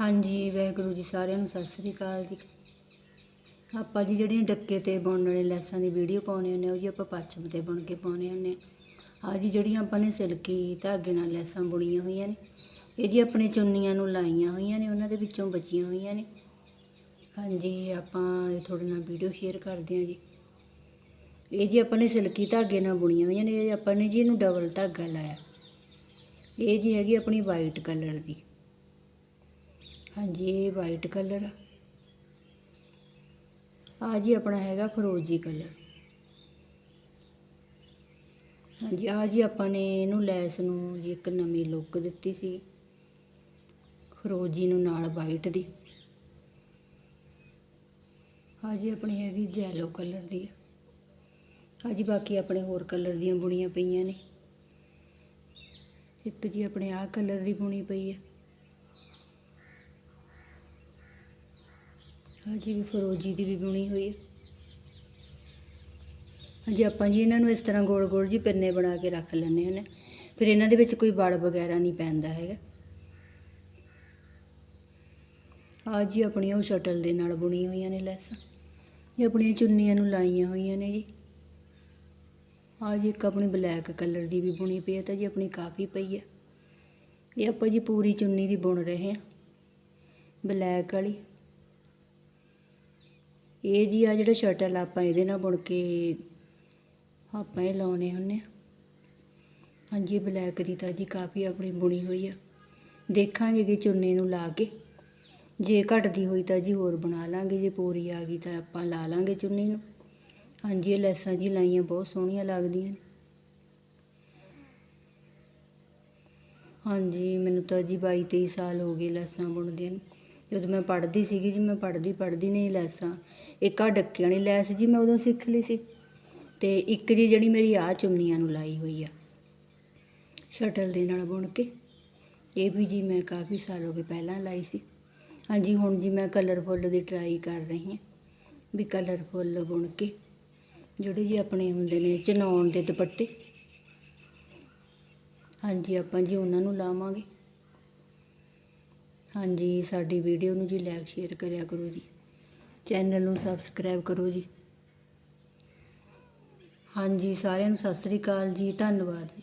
ਹਾਂਜੀ, ਵਾਹਿਗੁਰੂ ਜੀ ਸਾਰਿਆਂ ਨੂੰ ਸਤਿ ਸ੍ਰੀ ਅਕਾਲ ਜੀ। ਆਪਾਂ ਜੀ ਜਿਹੜੀਆਂ ਡੱਕੇ ਤੇ ਬੁਣਨ ਵਾਲੇ ਲੈਸਾਂ ਦੀ ਵੀਡੀਓ ਪਾਉਣੇ ਹੁੰਦੇ ਆ, ਉਹ ਜੀ ਆਪਾਂ ਪੱਛਮ ਤੇ ਬੁਣ ਕੇ ਪਾਉਣੇ ਹੁੰਦੇ ਆ। ਆਹ ਜੀ ਜਿਹੜੀਆਂ ਆਪਾਂ ਨੇ ਸਿਲਕੀ, ਧਾਗੇ ਨਾਲ ਲੈਸਾਂ ਬੁਣੀਆਂ ਹੋਈਆਂ ਨੇ, ਇਹ ਜੀ ਆਪਣੇ ਚੁੰਨੀਆਂ ਨੂੰ ਲਾਈਆਂ ਹੋਈਆਂ ਨੇ, ਉਹਨਾਂ ਦੇ ਵਿੱਚੋਂ ਬਚੀਆਂ ਹੋਈਆਂ ਨੇ। ਹਾਂਜੀ, ਆਪਾਂ ਤੁਹਾਡੇ ਨਾਲ ਵੀਡੀਓ ਸ਼ੇਅਰ ਕਰਦੇ ਹਾਂ ਜੀ। ਇਹ ਜੀ ਆਪਾਂ ਨੇ ਸਿਲਕੀ ਧਾਗੇ ਨਾਲ ਬੁਣੀਆਂ ਹੋਈਆਂ ਨੇ, ਇਹ ਆਪਾਂ ਨੇ ਜੀ ਇਹਨੂੰ ਡਬਲ ਧਾਗਾ ਲਾਇਆ। ਇਹ ਜੀ ਹੈਗੀ ਆਪਣੀ ਵਾਈਟ ਕਲਰ ਦੀ। ਹਾਂਜੀ, ਇਹ ਵਾਈਟ ਕਲਰ ਆ। ਜੀ ਆਪਣਾ ਹੈਗਾ ਫਰੋਜੀ ਕਲਰ ਹਾਂਜੀ ਆ ਜੀ ਆਪਾਂ ਨੇ ਇਹਨੂੰ ਲੈਸ ਨੂੰ ਜੀ ਇੱਕ ਨਵੀਂ ਲੁੱਕ ਦਿੱਤੀ ਸੀ। ਫਰੋਜੀ ਨੂੰ ਨਾਲ ਵਾਈਟ ਦੀ। ਆ ਜੀ ਆਪਣੀ ਹੈਗੀ ਜੈਲੋ ਕਲਰ ਦੀ ਆ। ਜੀ ਬਾਕੀ ਆਪਣੇ ਹੋਰ ਕਲਰ ਦੀਆਂ ਬੁਣੀਆਂ ਪਈਆਂ ਨੇ। ਇੱਕ ਜੀ ਆਪਣੇ ਆਹ ਕਲਰ ਦੀ ਬੁਣੀ ਪਈ ਹੈ ਹਾਂਜੀ ਵੀ ਫਰੋਜੀ ਦੀ ਵੀ ਬੁਣੀ ਹੋਈ ਹੈ। ਹਾਂਜੀ, ਆਪਾਂ ਜੀ ਇਹਨਾਂ ਨੂੰ ਇਸ ਤਰ੍ਹਾਂ ਗੋਲ ਗੋਲ ਜੀ ਪਿੰਨੇ ਬਣਾ ਕੇ ਰੱਖ ਲੈਂਦੇ ਹਾਂ ਫਿਰ ਇਹਨਾਂ ਦੇ ਵਿੱਚ ਕੋਈ ਵੜ ਵਗੈਰਾ ਨਹੀਂ ਪੈਂਦਾ ਹੈਗਾ। ਆ ਜੀ ਆਪਣੀਆਂ ਉਹ ਸ਼ਟਲ ਦੇ ਨਾਲ ਬੁਣੀ ਹੋਈਆਂ ਨੇ ਲੈਸਾਂ। ਇਹ ਆਪਣੀਆਂ ਚੁੰਨੀਆਂ ਨੂੰ ਲਾਈਆਂ ਹੋਈਆਂ ਨੇ ਜੀ। ਆ ਜੀ ਇੱਕ ਆਪਣੀ ਬਲੈਕ ਕਲਰ ਦੀ ਵੀ ਬੁਣੀ ਪਈ ਹੈ ਤਾਂ ਜੀ ਆਪਣੀ ਕਾਫੀ ਪਈ ਹੈ। ਇਹ ਆਪਾਂ ਜੀ ਪੂਰੀ ਚੁੰਨੀ ਦੀ ਬੁਣ ਰਹੇ ਹਾਂ। ਬਲੈਕ ਵਾਲੀ। ਇਹ ਜੀ ਆ ਜਿਹੜਾ ਸ਼ਟਲ ਆਪਾਂ ਇਹਦੇ ਨਾਲ ਬੁਣ ਕੇ ਆਪਾਂ ਇਹ ਲਾਉਣੇ ਹੁੰਨੇ ਆ। ਹਾਂਜੀ ਬਲੈਕ ਦੀ ਤਾਂ ਜੀ ਕਾਫੀ ਆਪਣੀ ਬੁਣੀ ਹੋਈ ਆ। ਦੇਖਾਂਗੇ ਕਿ ਚੁੰਨੇ ਨੂੰ ਲਾ ਕੇ। ਜੇ ਘਟਦੀ ਹੋਈ ਤਾਂ ਜੀ ਹੋਰ ਬਣਾ ਲਾਂਗੇ, ਜੇ ਪੂਰੀ ਆ ਗਈ ਤਾਂ ਆਪਾਂ ਲਾ ਲਾਂਗੇ ਚੁੰਨੀ ਨੂੰ। ਹਾਂਜੀ, ਇਹ ਲੈਸਾਂ ਜੀ ਲਾਈਆਂ ਬਹੁਤ ਸੋਹਣੀਆਂ ਲੱਗਦੀਆਂ ਨੇ। ਹਾਂਜੀ, ਮੈਨੂੰ ਤਾਂ ਜੀ 22 23 ਸਾਲ ਹੋ ਗਏ ਲੈਸਾਂ ਬੁਣਦਿਆਂ ਨੂੰ। ਜਦੋਂ ਮੈਂ ਪੜ੍ਹਦੀ ਸੀਗੀ ਜੀ, ਮੈਂ ਪੜ੍ਹਦੀ ਪੜ੍ਹਦੀ ਨੇ ਲੈਸਾਂ। ਇੱਕ ਆ ਡੱਕੇ ਵਾਲੀ ਲੈਸ ਜੀ ਮੈਂ ਉਦੋਂ ਸਿੱਖ ਲਈ ਸੀ। ਅਤੇ ਇੱਕ ਜੀ ਜਿਹੜੀ ਮੇਰੀ ਆਹ ਚੁੰਨੀਆਂ ਨੂੰ ਲਾਈ ਹੋਈ ਆ, ਸ਼ਟਲ ਦੇ ਨਾਲ ਬੁਣ ਕੇ। ਇਹ ਵੀ ਜੀ ਮੈਂ ਕਾਫੀ ਸਾਲ ਹੋ ਗਏ ਪਹਿਲਾਂ ਲਾਈ ਸੀ। ਹਾਂਜੀ, ਹੁਣ ਜੀ ਮੈਂ ਕਲਰਫੁੱਲ ਦੀ ਟਰਾਈ ਕਰ ਰਹੀ ਹਾਂ। ਵੀ ਕਲਰਫੁੱਲ ਬੁਣ ਕੇ, ਜਿਹੜੇ ਜੀ ਆਪਣੇ ਹੁੰਦੇ ਨੇ ਚਨਾਉਣ ਦੇ ਦੁਪੱਟੇ। ਹਾਂਜੀ, ਆਪਾਂ ਜੀ ਉਹਨਾਂ ਨੂੰ ਲਾਵਾਂਗੇ। ਹਾਂਜੀ, ਸਾਡੀ ਵੀਡੀਓ ਨੂੰ ਜੀ ਲਾਈਕ ਸ਼ੇਅਰ ਕਰਿਆ ਕਰੋ ਜੀ। ਚੈਨਲ ਨੂੰ ਸਬਸਕ੍ਰਾਈਬ ਕਰੋ ਜੀ। ਹਾਂਜੀ, ਸਾਰਿਆਂ ਨੂੰ ਸਤਿ ਸ੍ਰੀ ਅਕਾਲ ਜੀ, ਧੰਨਵਾਦ ਜੀ।